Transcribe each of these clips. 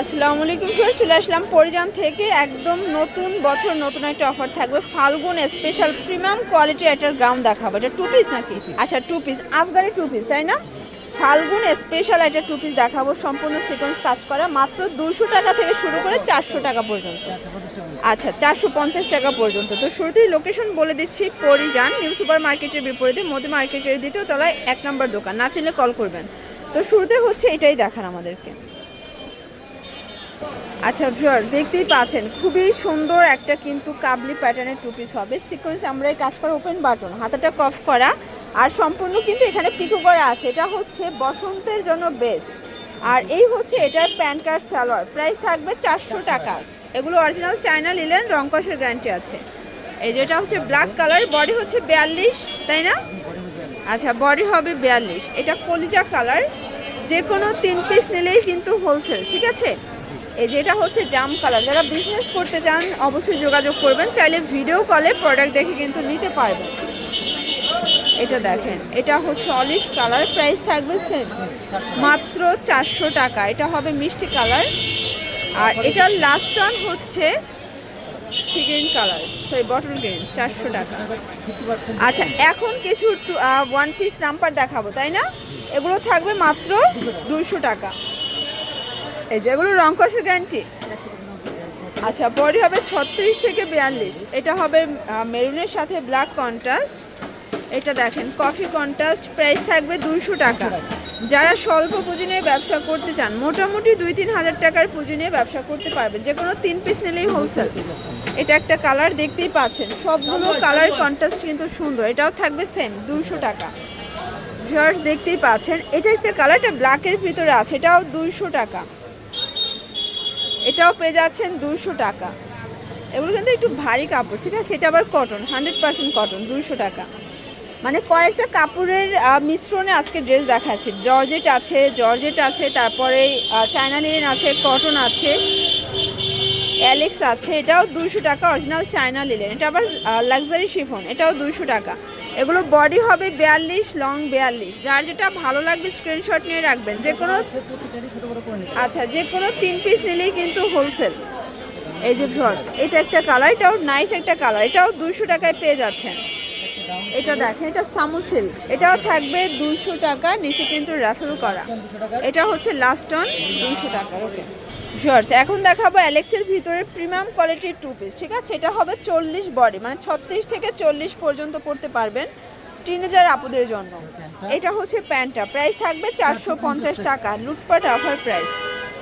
আসসালামু আলাইকুম স্যার চলে আসলাম পরিজান থেকে। একদম নতুন বছর, নতুন একটা অফার থাকবে। ফাল্গুন স্পেশাল প্রিমিয়াম কোয়ালিটির একটা গাউন দেখাবো। এটা টু পিস নাকি? আচ্ছা two piece Afghani two piece তাই না? ফাল্গুন স্পেশাল একটা টু পিস দেখাবো। সম্পূর্ণ সিকোয়েন্স কাজ করা। মাত্র দুশো টাকা থেকে শুরু করে চারশো টাকা পর্যন্ত। আচ্ছা চারশো পঞ্চাশ টাকা পর্যন্ত। তো শুরুতেই লোকেশন বলে দিচ্ছি পরিজান নিউ সুপার মার্কেটের বিপরীতে মোদি মার্কেটের দ্বিতীয় তলায় এক নম্বর দোকান। না চিনলে কল করবেন। তো শুরুতে হচ্ছে এটাই দেখান আমাদেরকে। আচ্ছা ভিউয়ার দেখতেই পাচ্ছেন, খুবই সুন্দর একটা কিন্তু কাবলি প্যাটার্নের টু পিস হবে। সিকোয়েন্স আমরা এই কাজ করা ওপেন বাটন হাতাটা কফ করা, আর সম্পূর্ণ কিন্তু এখানে পিকো করা আছে। এটা হচ্ছে বসন্তের জন্য বেস্ট আর এই হচ্ছে এটার প্যান্ট কার্ড সালোয়ার। প্রাইস থাকবে চারশো টাকা। এগুলো অরিজিনাল চায়না লিলেন রং কষের গ্যারান্টি আছে। এই যেটা হচ্ছে ব্ল্যাক কালার বডি হচ্ছে বিয়াল্লিশ, তাই না? আচ্ছা বডি হবে বিয়াল্লিশ। এটা কলিজা কালার যে কোনো তিন পিস নিলেই কিন্তু হোলসেল ঠিক আছে? এই যেটা হচ্ছে জাম কালার যারা বিজনেস করতে চান, অবশ্যই যোগাযোগ করবেন, চাইলে ভিডিও কলে প্রোডাক্ট দেখে কিন্তু নিতে পারবেন। এটা দেখেন, এটা হচ্ছে অলিভ কালার প্রাইস থাকবে সেম মাত্র চারশো টাকা, এটা হবে মিষ্টি কালার আর এটার লাস্ট টার্ন হচ্ছে sea green colour sorry bottle green চারশো টাকা। আচ্ছা এখন কিছু ওয়ান পিস রাম্পার দেখাবো, তাই না? এগুলো থাকবে মাত্র দুইশো টাকা। এই যেগুলো রং কষের গ্যারান্টি আচ্ছা বডি হবে ছত্রিশ থেকে বিয়াল্লিশ। এটা হবে মেরুনের সাথে ব্ল্যাক কন্ট্রাস্ট এটা দেখেন কফি কন্ট্রাস্ট প্রাইস থাকবে দুইশো টাকা। যারা স্বল্প পুঁজি নিয়ে ব্যবসা করতে চান মোটামুটি দুই তিন হাজার টাকার পুঁজি নিয়ে ব্যবসা করতে পারবেন। যে কোনো তিন পিস নিলেই হোলসেল এটা একটা কালার দেখতেই পাচ্ছেন। সবগুলো কালার কন্ট্রাস্ট কিন্তু সুন্দর। এটাও থাকবে সেম দুইশো টাকা। ভিউয়ার্স দেখতেই পাচ্ছেন, এটা একটা কালার, এটা ব্ল্যাকের ভিতরে আছে, এটাও দুইশো টাকা। এটাও পেয়ে যাচ্ছেন দুইশো টাকা। এগুলো কিন্তু একটু ভারী কাপড়, ঠিক আছে? এটা আবার কটন হান্ড্রেড পার্সেন্ট কটন দুইশো টাকা। মানে কয়েকটা কাপড়ের মিশ্রণে আজকে ড্রেস দেখাচ্ছে। জর্জেট আছে জর্জেট আছে, তারপরে চায়না লিনেন আছে কটন আছে। অ্যালেক্স আছে, এটাও দুইশো টাকা অরিজিনাল চায়না লিলেন এটা আবার লাক্সারি শিফন এটাও দুইশো টাকা। এগুলো বডি হবে বিয়াল্লিশ লং বিয়াল্লিশ। যার যেটা ভালো লাগবে স্ক্রিনশট নিয়ে রাখবেন। যে কোনো আচ্ছা যে কোনো তিন পিস নিলেই কিন্তু হোলসেল এই যে ভিউয়ার্স এটা একটা কালার এটাও নাইস একটা কালার এটাও দুইশো টাকায় পেয়ে যাচ্ছেন। এটা দেখেন, এটা সামুসিল এটাও থাকবে দুইশো টাকা, নিচে কিন্তু র্যাফেল করা। এটা হচ্ছে লাস্ট টন দুইশো টাকা ওকে ভিউয়ার্স এখন দেখাবো অ্যালেক্সের ভিতরে প্রিমিয়াম কোয়ালিটির টু পিস ঠিক আছে? এটা হবে চল্লিশ বডি মানে ছত্রিশ থেকে চল্লিশ পর্যন্ত পড়তে পারবেন টিনেজার আপুদের জন্য। এটা হচ্ছে প্যান্টটা প্রাইস থাকবে চারশো পঞ্চাশ টাকা লুটপাট অফার প্রাইস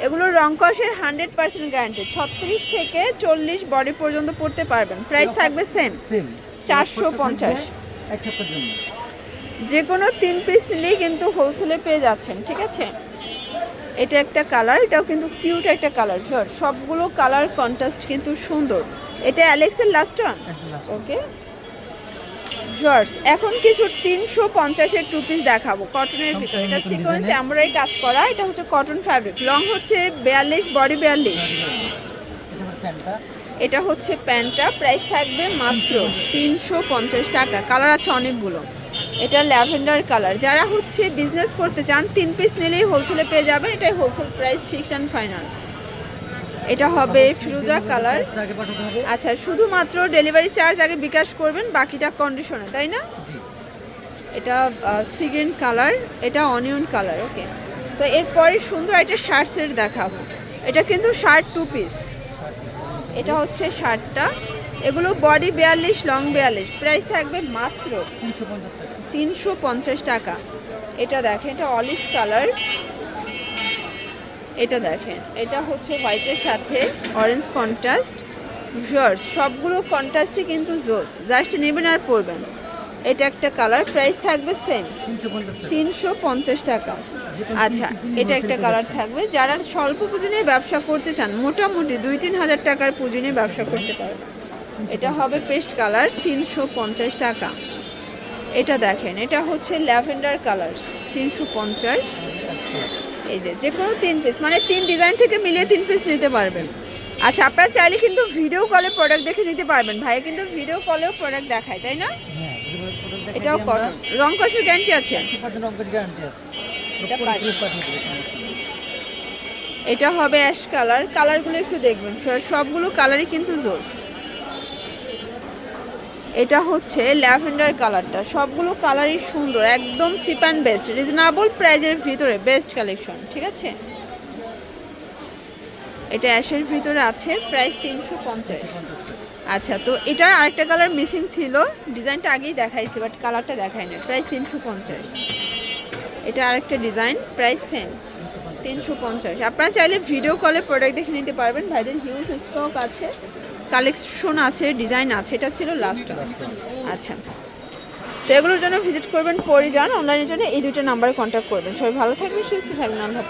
এগুলো রং কষের হান্ড্রেড পার্সেন্ট গ্যারান্টি ছত্রিশ থেকে চল্লিশ বডি পর্যন্ত পড়তে পারবেন। প্রাইস থাকবে সেম চারশো পঞ্চাশ। যে কোনো তিন পিস নিলেই কিন্তু হোলসেলে পেয়ে যাচ্ছেন ঠিক আছে? এটা একটা কালার এটাও কিন্তু কিউট একটা কালার ধর সবগুলো কালার কন্ট্রাস্ট কিন্তু সুন্দর। এটা অ্যালেক্সের লাস্ট ওয়ান ওকে জর্জ এখন কিছু তিনশো পঞ্চাশের টু পিস দেখাবো কটনের ভিতরে। এটা সিকোয়েন্স আমরাই কাজ করা এটা হচ্ছে কটন ফ্যাব্রিক লং হচ্ছে বিয়াল্লিশ বডি বিয়াল্লিশ। এটা এটা হচ্ছে প্যান্টটা প্রাইস থাকবে মাত্র তিনশো পঞ্চাশ টাকা। কালার আছে অনেকগুলো। এটা ল্যাভেন্ডার কালার। যারা হচ্ছে বিজনেস করতে চান তিন পিস নিলেই হোলসেলে পেয়ে যাবেন। এটাই wholesale price fixed and final এটা হবে ফিরোজা কালার আচ্ছা শুধুমাত্র ডেলিভারি চার্জ আগে বিকাশ করবেন বাকিটা কন্ডিশনে তাই না? এটা সিগ্রিন কালার এটা অনিয়ন কালার ওকে তো এরপরে সুন্দর একটা শার্ট সেট দেখাবো। এটা কিন্তু শার্ট টু পিস এটা হচ্ছে শার্টটা এগুলো বডি বিয়াল্লিশ লং বিয়াল্লিশ। প্রাইস থাকবে মাত্র তিনশো পঞ্চাশ টাকা। এটা দেখেন এটা অলিভ কালার। এটা দেখেন এটা হচ্ছে হোয়াইটের সাথে অরেঞ্জ কন্ট্রাস্ট। ভিউয়ার্স সবগুলো কন্ট্রাস্টে কিন্তু জোস। জাস্ট নেবেন আর পরবেন। এটা একটা কালার প্রাইস থাকবে সেম। তিনশো পঞ্চাশ টাকা। তিনশো পঞ্চাশ টাকা। আচ্ছা এটা একটা কালার থাকবে। যারা স্বল্প পুঁজি নিয়ে ব্যবসা করতে চান মোটামুটি দুই তিন হাজার টাকার পুঁজি নিয়ে ব্যবসা করতে পারবেন। এটা হবে পেস্ট কালার তিনশো পঞ্চাশ টাকা। এটা দেখেন এটা হচ্ছে ল্যাভেন্ডার কালার তিনশো পঞ্চাশ। এই যে যে কোনো তিন পিস মানে তিন ডিজাইন থেকে মিলিয়ে তিন পিস নিতে পারবেন। আচ্ছা আপনারা চাইলে কিন্তু ভিডিও কলে প্রোডাক্ট দেখে নিতে পারবেন। ভাইয়া কিন্তু ভিডিও কলেও প্রোডাক্ট দেখায় তাই না? হ্যাঁ এটাও কটন রং কষের গ্যারান্টি আছে? এটা হবে অ্যাশ কালার কালারগুলো একটু দেখবেন। সব- সবগুলো কালারই কিন্তু জোস এটা হচ্ছে ল্যাভেন্ডার কালারটা। সবগুলো কালারই সুন্দর, একদম চিপ অ্যান্ড বেস্ট রিজনেবল প্রাইজের ভিতরে বেস্ট কালেকশন ঠিক আছে? এটা অ্যাশের ভিতরে আছে প্রাইস তিনশো পঞ্চাশ। আচ্ছা তো এটার আরেকটা কালার মিসিং ছিল, ডিজাইনটা আগেই দেখাইছি বাট কালারটা দেখাই না প্রাইস তিনশো পঞ্চাশ। এটা আরেকটা ডিজাইন প্রাইস সেম তিনশো পঞ্চাশ। আপনারা চাইলে ভিডিও কলে প্রোডাক্ট দেখে নিতে পারবেন, ভাইদের হিউজ স্টক আছে। কালেকশন আছে, ডিজাইন আছে, এটা ছিল লাস্ট আচ্ছা। তো এগুলোর জন্য ভিজিট করবেন পরে পরিযান অনলাইনের জন্য এই দুটো নাম্বারে কন্ট্যাক্ট করবেন। সবাই ভালো থাকবেন, সুস্থ থাকবেন, আল্লাহ